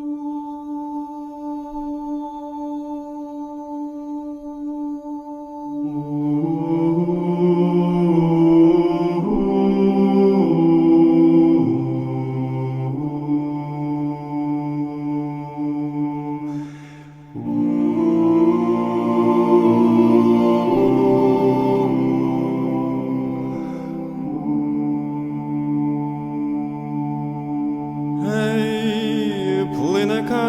Ей,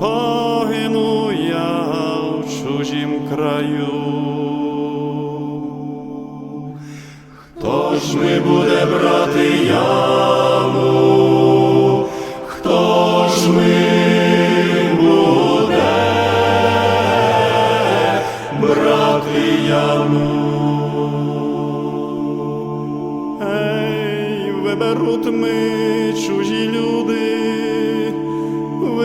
погину я в чужім краю. Хто ж ми буде брати яму? Хто ж ми буде брати яму? Ей, виберуть ми чужі люди,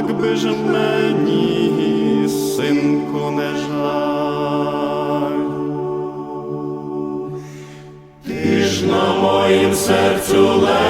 якби ж мені, синку, не жаль. Ти ж на моїм серцю лежав,